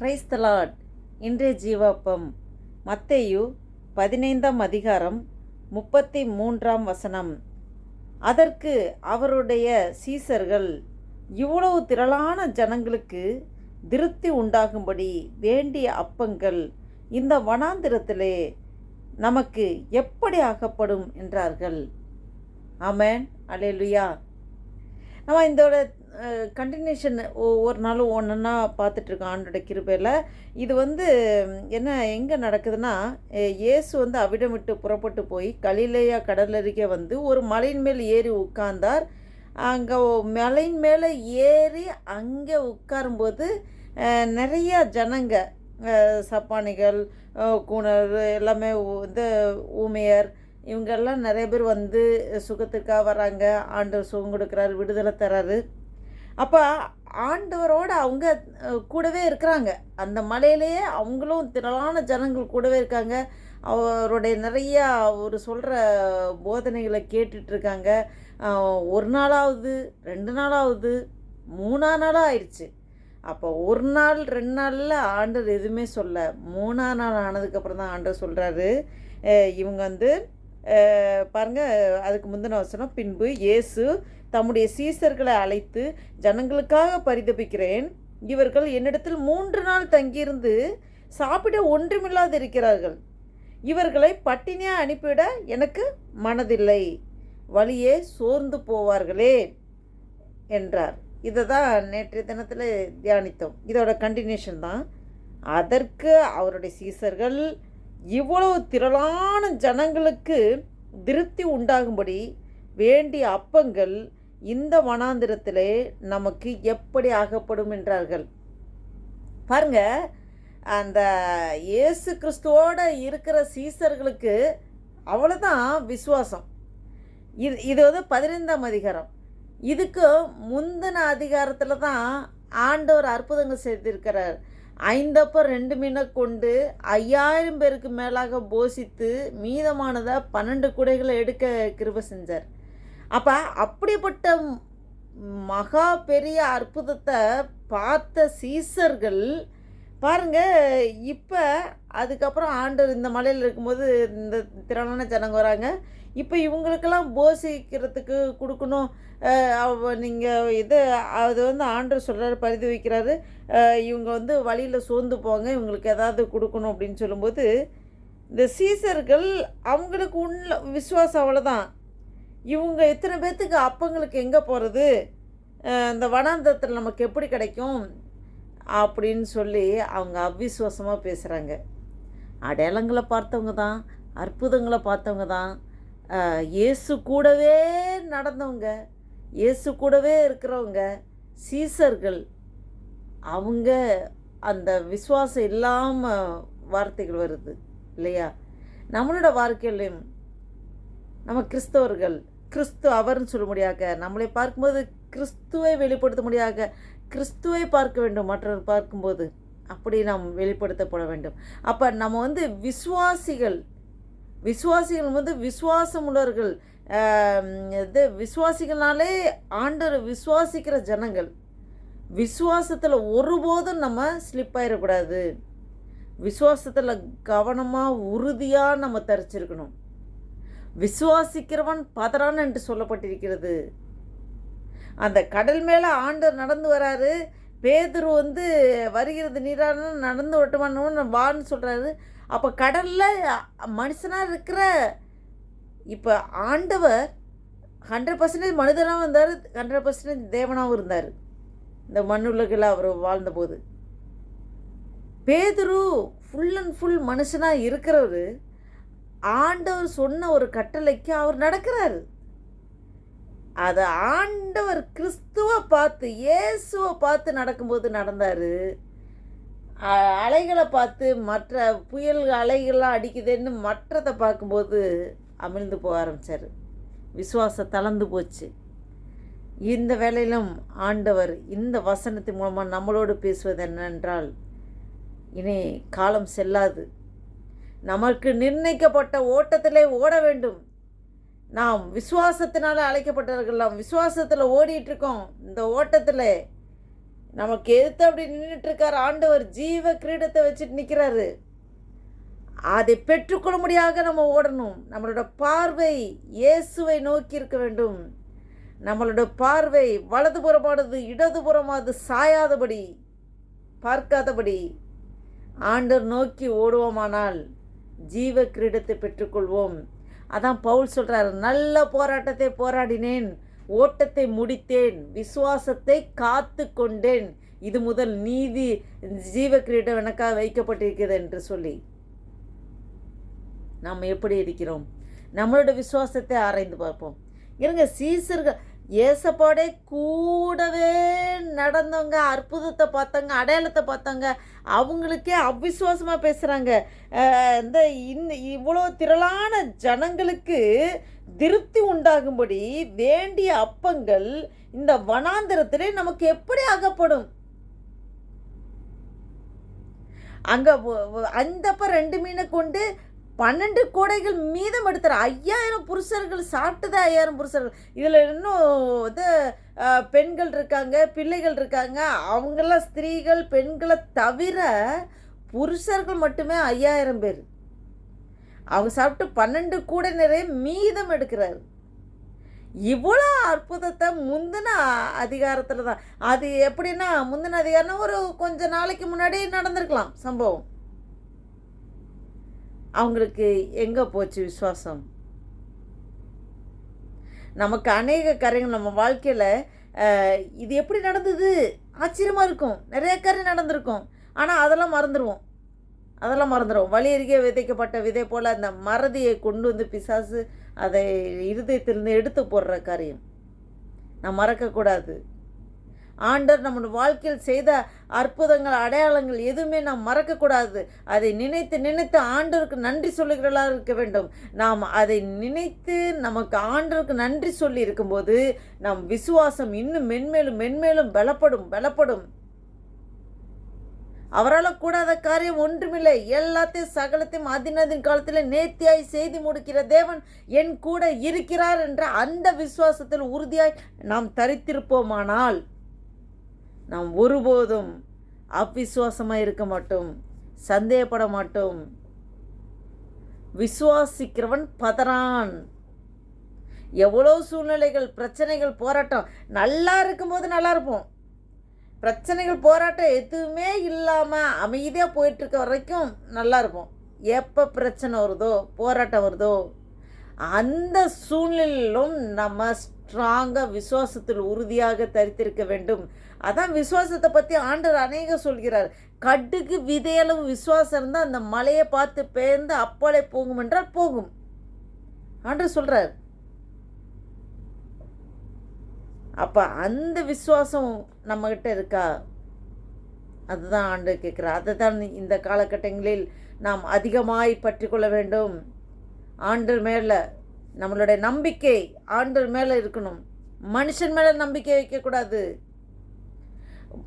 கிரைஸ்தலாட் இன்றைய ஜீவாப்பம் மத்தேயு பதினைந்தாம் அதிகாரம் முப்பத்தி மூன்றாம் வசனம். அதற்கு அவருடைய சீசர்கள் இவ்வளவு திரளான ஜனங்களுக்கு திருப்தி உண்டாகும்படி வேண்டிய அப்பங்கள் இந்த வனாந்திரத்திலே நமக்கு எப்படி ஆகப்படும் என்றார்கள். ஆமென். அலேலுயா நம்ம இதோட கண்டினியூஷன் ஒவ்வொரு நாளும் ஒன்றுன்னா பார்த்துட்ருக்கோம் ஆண்டோட கிருபையில். இது வந்து என்ன எங்கே நடக்குதுன்னா இயேசு வந்து அவிடம் விட்டு புறப்பட்டு போய் கலிலேயா கடலருகே வந்து ஒரு மலையின் மேல் ஏறி உட்கார்ந்தார். அங்கே மலையின் மேலே ஏறி அங்கே உட்காரும்போது நிறையா ஜனங்க சப்பானிகள் கூணர் எல்லாமே இந்த ஊமையர் இவங்கெல்லாம் நிறைய பேர் வந்து சுகத்துக்காக வராங்க. ஆண்டவர் சுகம் கொடுக்குறாரு விடுதலை தராரு. அப்போ ஆண்டவரோட அவங்க கூடவே இருக்கிறாங்க. அந்த மலையிலேயே அவங்களும் திரளான ஜனங்கள் கூடவே இருக்காங்க. அவருடைய நிறையா அவர் சொல்கிற போதனைகளை கேட்டுட்ருக்காங்க ஒரு நாளாவது ரெண்டு நாளாவது மூணா நாளாக ஆயிடுச்சு. அப்போ ஒரு நாள் ரெண்டு நாளில் ஆண்டவர் எதுவுமே சொல்ல மூணா நாள் ஆனதுக்கப்புறம் தான் ஆண்டவர் சொல்கிறாரு இவங்க வந்து பாருங்கள் அதுக்கு முந்தின வசனம் பின்பு இயேசு தம்முடைய சீசர்களை அழைத்து ஜனங்களுக்காக பரிதபிக்கிறேன். இவர்கள் என்னிடத்தில் மூன்று நாள் தங்கியிருந்து சாப்பிட ஒன்றுமில்லாது இருக்கிறார்கள். இவர்களை பட்டினியாக அனுப்பிவிட எனக்கு மனதில்லை. வழியே சோர்ந்து போவார்களே என்றார். இதை தான் நேற்றைய தினத்தில் தியானித்தோம். இதோட கண்டினியூஷன் தான். அதற்கு அவருடைய சீசர்கள் இவ்வளவு திரளான ஜனங்களுக்கு திருப்தி உண்டாகும்படி வேண்டிய அப்பங்கள் இந்த வனாந்திரத்திலே நமக்கு எப்படி ஆகப்படும் என்றார்கள். பாருங்க அந்த இயேசு கிறிஸ்துவோட இருக்கிற சீசர்களுக்கு அவ்வளோதான் விசுவாசம். இது இது வந்து பதினைந்தாம் அதிகாரம். இதுக்கு முந்தின அதிகாரத்தில் தான் ஆண்டவர் அற்புதங்கள் செய்திருக்கிறார். ஐந்தப்ப ரெண்டு மீனை கொண்டு ஐயாயிரம் பேருக்கு மேலாக போஷித்து மீதமானதை பன்னெண்டு குடைகளை எடுக்க கிருப செஞ்சார். அப்போ அப்படிப்பட்ட மகா பெரிய அற்புதத்தை பார்த்த சீசர்கள் பாருங்க இப்போ அதுக்கப்புறம் ஆண்டவர் இந்த மலையில் இருக்கும்போது இந்த திரளான ஜனங்க வராங்க. இப்போ இவங்களுக்கெல்லாம் போஷிக்கிறதுக்கு கொடுக்கணும். நீங்கள் இது அது வந்து ஆண்டர் சொல்கிறாரு பரிதி வைக்கிறாரு. இவங்க வந்து வழியில் சோர்ந்து போங்க இவங்களுக்கு ஏதாவது கொடுக்கணும் அப்படின்னு சொல்லும்போது இந்த சீசர்கள் அவங்களுக்கு உள்ள விசுவாசம் அவ்வளோதான் இவங்க எத்தனை பேர்த்துக்கு அப்பங்களுக்கு எங்கே போகிறது இந்த வனாந்தரத்தில் நமக்கு எப்படி கிடைக்கும்? அப்படின்னு சொல்லி அவங்க அவிசுவாசமாக பேசுகிறாங்க அடையாளங்களை பார்த்தவங்க தான் அற்புதங்களை பார்த்தவங்க தான். இயேசு கூடவே நடந்தவங்க இயேசு கூடவே இருக்கிறவங்க சீசர்கள் அவங்க அந்த விசுவாசம் இல்லாமல் வார்த்தைகள் வருது இல்லையா? நம்மளோட வாழ்க்கையிலையும் நம்ம கிறிஸ்தவர்கள் கிறிஸ்து அவர்னு சொல்ல முடியாத நம்மளை பார்க்கும்போது கிறிஸ்துவை வெளிப்படுத்த முடியாத கிறிஸ்துவை பார்க்க வேண்டும். மற்றவர் பார்க்கும்போது அப்படி நாம் வெளிப்படுத்தப்பட வேண்டும். அப்போ நம்ம வந்து விசுவாசிகள் விசுவாசிகள் வந்து விசுவாசம் உள்ளவர்கள் இது விசுவாசிகள்னாலே ஆண்டவர் விசுவாசிக்கிற ஜனங்கள். விசுவாசத்தில் ஒருபோதும் நம்ம ஸ்லிப் ஆயிடக்கூடாது. விசுவாசத்தில் கவனமாக உறுதியாக நம்ம தரிச்சிருக்கணும். விசுவாசிக்கிறவன் பதறான் என்று சொல்லப்பட்டிருக்கிறது. அந்த கடல் மேலே ஆண்டவர் நடந்து வராரு. பேதுரு வந்து வருகிறது நீரான நடந்து விட்டுமான்னு வான்னு சொல்கிறாரு அப்போ கடலில் மனுஷனாக இருக்கிற இப்போ ஆண்டவர் ஹண்ட்ரட் பர்சன்டேஜ் மனிதனாகவும் இருந்தார் ஹண்ட்ரட் பர்சன்டேஜ் தேவனாகவும் இருந்தார். இந்த மண்ணுலகில் அவர் வாழ்ந்தபோது. பேதுரு ஃபுல் அண்ட் ஃபுல் மனுஷனாக இருக்கிறவர். ஆண்டவர் சொன்ன ஒரு கட்டளைக்கு அவர் நடக்கிறாரு. அதை ஆண்டவர் கிறிஸ்துவை பார்த்து இயேசுவை பார்த்து நடக்கும்போது நடந்தார். அலைகளை பார்த்து மற்ற புயல் அலைகள்லாம் அடிக்குதுன்னு மற்றதை பார்க்கும்போது அமிழ்ந்து போக ஆரம்பித்தார் விசுவாசம் தளர்ந்து போச்சு. இந்த வேலையிலும் ஆண்டவர் இந்த வசனத்தின் மூலமாக நம்மளோடு பேசுவது என்னென்றால் இனி காலம் செல்லாது. நமக்கு நிர்ணயிக்கப்பட்ட ஓட்டத்திலே ஓட வேண்டும். நாம் விசுவாசத்தினால் அழைக்கப்பட்டவர்கள் நாம் விசுவாசத்தில் ஓடிட்டுருக்கோம். இந்த ஓட்டத்தில் நமக்கு எதிர்த்து அப்படி நின்றுட்டுருக்கார் ஆண்டவர் ஜீவ கிரீடத்தை வச்சுட்டு நிற்கிறாரு அதை பெற்றுக்கொள்ளும்படியாக நம்ம ஓடணும். நம்மளோட பார்வை இயேசுவை நோக்கி இருக்க வேண்டும். நம்மளோட பார்வை வலதுபுறமானது இடதுபுறமானது சாயாதபடி பார்க்காதபடி ஆண்டர் நோக்கி ஓடுவோமானால் ஜீவ கிரீடத்தை பெற்றுக்கொள்வோம். அதான் பவுல் சொல்கிறார் நல்ல போராட்டத்தை போராடினேன் ஓட்டத்தை முடித்தேன் விசுவாசத்தை காத்து கொண்டேன் இது முதல் நீதி ஜீவ கிரீடம் எனக்காக வைக்கப்பட்டிருக்கிறது என்று சொல்லி நாம் எப்படி இருக்கிறோம்? நம்மளோட விசுவாசத்தை ஆராய்ந்து பார்ப்போம். இருங்க சீசர்கள் ஏசப்பாடே கூடவே நடந்தவங்க அற்புதத்தை பார்த்தவங்க அடையாளத்தை பார்த்தவங்க அவங்களுக்கே அவிசுவாசமாக பேசுகிறாங்க இந்த இன் இவ்வளோ திரளான ஜனங்களுக்கு திருப்தி உண்டாகும்படி வேண்டிய அப்பங்கள் இந்த வனாந்திரத்திலே நமக்கு எப்படி ஆகப்படும் அங்கே அந்தப்ப ரெண்டு மீனை கொண்டு பன்னெண்டு கோடைகள் மீதம் எடுத்துற ஐயாயிரம் புருஷர்கள் சாப்பிட்டது ஐயாயிரம் புருஷர்கள். இதில் இன்னும் இது பெண்கள் இருக்காங்க பிள்ளைகள் இருக்காங்க. அவங்களாம் ஸ்திரீகள் பெண்களை தவிர புருஷர்கள் மட்டுமே ஐயாயிரம் பேர். அவங்க சாப்பிட்டு பன்னெண்டு கூடை நிறைய மீதம் எடுக்கிறாரு. இவ்வளோ அற்புதத்தை முந்தின அதிகாரத்தில் தான். அது எப்படின்னா முந்தின அதிகாரம்னா ஒரு கொஞ்ச நாளைக்கு முன்னாடி நடந்திருக்கலாம் சம்பவம். அவங்களுக்கு எங்கே போச்சு விசுவாசம்? நமக்கு அநேக காரியங்கள் நம்ம வாழ்க்கையில் இது எப்படி நடந்தது? ஆச்சரியமாக இருக்கும். நிறைய காரியம் நடந்திருக்கும். ஆனால் அதெல்லாம் மறந்துடுவோம் அதெல்லாம் மறந்துடுவோம் வழி அருகே விதைக்கப்பட்ட விதை போல் அந்த மறதியை கொண்டு வந்து பிசாசு அதை இருதயத்திலிருந்து எடுத்து போடுற காரியம். நான் மறக்கக்கூடாது. ஆண்டர் நம்முடைய வாழ்க்கையில் செய்த அற்புதங்கள் அடையாளங்கள் எதுவுமே நாம் மறக்கக்கூடாது. அதை நினைத்து நினைத்து ஆண்டருக்கு நன்றி சொல்லுகிறவர்களாக இருக்க வேண்டும். நாம் அதை நினைத்து நமக்கு ஆண்டருக்கு நன்றி சொல்லி இருக்கும்போது நம் விசுவாசம் இன்னும் மென்மேலும் மென்மேலும் பலப்படும் பலப்படும். அவரால் கூடாத காரியம் ஒன்றுமில்லை. எல்லாத்தையும் சகலத்தையும் அதினதின் காலத்தில் நேர்த்தியாய் செய்து முடிக்கிற தேவன் என் கூட இருக்கிறார் என்ற அந்த விசுவாசத்தில் உறுதியாய் நாம் தரித்திருப்போமானால் நாம் ஒருபோதும் அவ்விசுவாசமாக இருக்க மாட்டோம் சந்தேகப்பட மாட்டோம். விசுவாசிக்கிறவன் பதறான். எவ்வளோ சூழ்நிலைகள் பிரச்சனைகள் போராட்டம் நல்லா இருக்கும்போது நல்லா இருப்போம். பிரச்சனைகள் போராட்டம் எதுவுமே இல்லாமல் அமைதியாக போயிட்டுருக்க வரைக்கும் நல்லா இருப்போம். எப்போ பிரச்சனை வருதோ போராட்டம் வருதோ அந்த சூழ்நிலையிலும் நம்ம ஸ்ட்ராங்காக விசுவாசத்தில் உறுதியாக தரித்திருக்க வேண்டும். அதான் விசுவாசத்தை பற்றி ஆண்டர் அநேக சொல்கிறார். கடுகு விதையளவு விசுவாசம் இருந்தால் அந்த மலையை பார்த்து பேர்ந்து அப்பாலே போகும் என்றால் போகும். ஆண்டர் சொல்கிறார் அப்போ அந்த விசுவாசம் நம்மக்கிட்ட இருக்கா? அதுதான் ஆண்டு கேட்குறார். அதை தான் இந்த காலகட்டங்களில் நாம் அதிகமாய் பற்றிக்கொள்ள வேண்டும். ஆண்டு மேலே நம்மளுடைய நம்பிக்கை ஆண்டு மேலே இருக்கணும். மனுஷன் மேலே நம்பிக்கை வைக்கக்கூடாது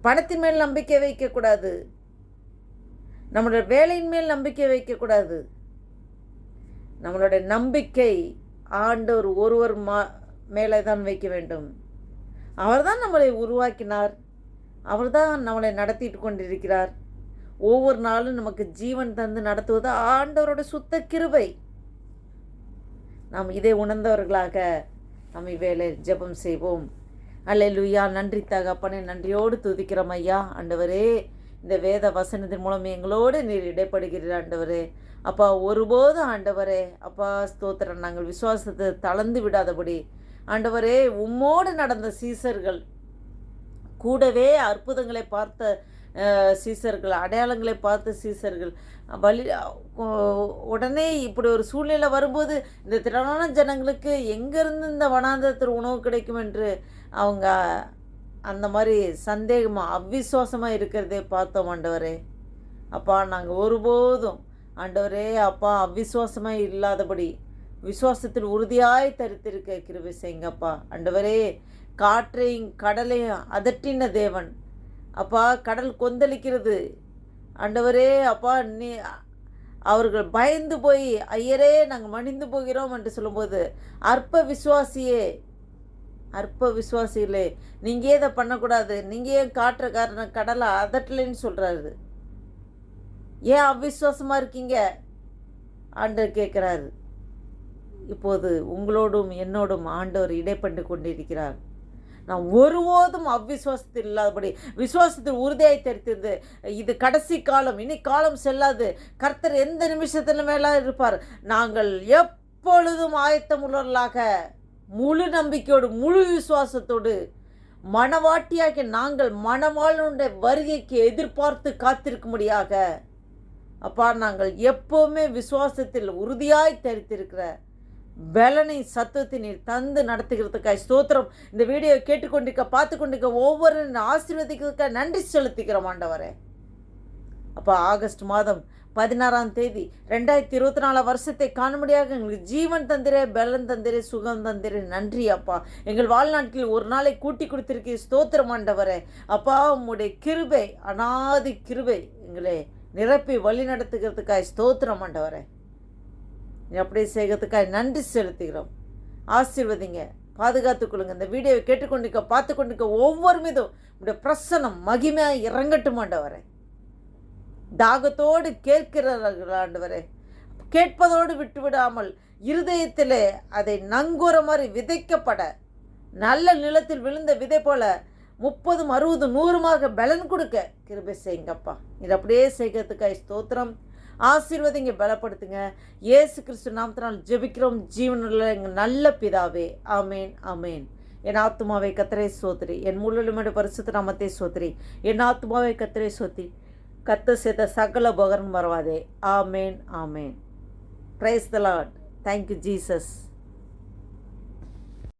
பணத்தின் மேல் நம்பிக்கை வைக்கக்கூடாது. நம்மளுடைய வேலையின் மேல் நம்பிக்கை வைக்கக்கூடாது. நம்மளுடைய நம்பிக்கை ஆண்டவர் ஒருவர் மா மேலே தான் வைக்க வேண்டும். அவர்தான் நம்மளை உருவாக்கினார். அவர் தான் நம்மளை நடத்திட்டு கொண்டிருக்கிறார். ஒவ்வொரு நாளும் நமக்கு ஜீவன் தந்து நடத்துவது ஆண்டவரோட சுத்த கிருபை. நாம் இதை உணர்ந்தவர்களாக நம்ம வேலை ஜெபம் செய்வோம். அல்லையா நன்றி தகப்பனே நன்றியோடு துதிக்கிறோம் ஐயா. ஆண்டவரே இந்த வேத வசனத்தின் மூலம் எங்களோடு நீர் இடைப்படுகிறீர் ஆண்டவரே. அப்பா ஒருபோதும் ஆண்டவரே அப்பா ஸ்தோத்திரம். நாங்கள் விசுவாசத்தை தளர்ந்து விடாதபடி. ஆண்டவரே உம்மோடு நடந்த சீசர்கள் கூடவே அற்புதங்களை பார்த்த சீசர்கள் அடையாளங்களை பார்த்த சீசர்கள் வழி உடனே இப்படி ஒரு சூழ்நிலை வரும்போது இந்த திரளான ஜனங்களுக்கு எங்கேருந்து இந்த வனாந்தரத்தில் உணவு கிடைக்கும் என்று அவங்க அந்த மாதிரி சந்தேகமாக அவ்விசுவாசமாக இருக்கிறதே பார்த்தோம் ஆண்டவரே. அப்பா நாங்கள் ஒருபோதும் ஆண்டவரே அப்பா அவ்விசுவாசமாக இல்லாதபடி விசுவாசத்தில் உறுதியாய் தரித்திருக்க கிருபை செய்யுங்கப்பா. ஆண்டவரே காற்றையும் கடலையும் அதட்டின தேவன். அப்பா கடல் கொந்தளிக்கிறது. ஆண்டவரே அப்பா நீ அவர்கள் பயந்து போய் ஐயரே நாங்கள் மணிந்து போகிறோம் என்று சொல்லும்போது அற்ப விசுவாசியே அற்ப விசுவாசிகளே நீங்கள் இதை பண்ணக்கூடாது? நீங்கள் ஏன் காட்டுற காரணம் கடலை அதட்டலைன்னு சொல்கிறாரு ஏன் அவிஸ்வாசமாக இருக்கீங்க? ஆண்டவர் கேட்குறாரு. இப்போது உங்களோடும் என்னோடும் ஆண்டவர் இடைப்பட்டு கொண்டிருக்கிறார். நான் ஒருபோதும் அவ்விசுவாசத்தில் இல்லாதபடி விசுவாசத்தில் உறுதியாக தெரித்திருந்து இது கடைசி காலம் இனி காலம் செல்லாது. கர்த்தர் எந்த நிமிஷத்துல மேல இருப்பார். நாங்கள் எப்பொழுதும் ஆயத்தமுள்ளவர்களாக முழு நம்பிக்கையோடு முழு விசுவாசத்தோடு மனவாட்டியாக நாங்கள் மனவாளனுடைய வருகைக்கு எதிர்பார்த்து காத்திருக்கும்படியாக அப்பா நாங்கள் எப்போவுமே விசுவாசத்தில் உறுதியாய் தரித்திருக்கிற பலனை சத்தத்தை நீர் தந்து நடத்துகிறதுக்காய் ஸ்தோத்திரம். இந்த வீடியோ கேட்டுக்கொண்டிருக்க பார்த்து கொண்டிருக்க ஒவ்வொரு ஆசீர்வதிக்கிறதுக்காக நன்றி செலுத்திக்கிறோம் ஆண்டவரே. அப்போ ஆகஸ்ட் மாதம் பதினாறாம் தேதி ரெண்டாயிரத்தி இருபத்தி நாலாம் வருஷத்தை காணும்படியாக எங்களுக்கு ஜீவன் தந்திரே பலன் தந்திரே சுகம் தந்திரே. நன்றி அப்பா. எங்கள் வாழ்நாட்களில் ஒரு நாளை கூட்டி கொடுத்திருக்கீ ஸ்தோத்திரம் ஆண்டவரே. அப்பா உம்முடைய கிருபை அனாதி கிருபை எங்களே நிரப்பி வழி நடத்துகிறதுக்காய் ஸ்தோத்திரம் ஆண்டவரே. நீ அப்படியே செய்கிறதுக்காக நன்றி செலுத்துகிறோம். ஆசீர்வதிங்க. பாதுகாத்துக் கொள்ளுங்க இந்த வீடியோவை கேட்டுக்கொண்டிருக்க பார்த்து கொண்டிருக்க ஒவ்வொரு மீதும் உடைய பிரசனம் மகிமையாக இறங்கட்டும் ஆண்டவரே. தாகத்தோடு கேட்கிறார்கள் ஆண்டவரே. கேட்பதோடு விட்டுவிடாமல் இருதயத்திலே அதை நங்கூர மாதிரி விதைக்கப்பட நல்ல நிலத்தில் விழுந்த விதை போல முப்பதும் அறுபதும் நூறுமாக பலன் கொடுக்க கிருபை செய்யுங்கப்பா. இது அப்படியே செய்கிறதுக்காய் ஸ்தோத்திரம். ஆசீர்வதிங்க பலப்படுத்துங்க. ஏசு கிறிஸ்து நாமத்தினால் ஜெபிக்கிறோம். ஜீவனில் எங்கள் நல்ல பிதாவே. ஆமேன் ஆமேன். என் ஆத்மாவை கத்திரை சோதரி. என் முள்ளுமேடு பரிசுத்த நாமத்தை சோதரி. என் ஆத்மாவை கத்திரை சோத்தி கத்து சேர்த்த சகல பகரன் மறவாதே amen amen. Praise the Lord thank you Jesus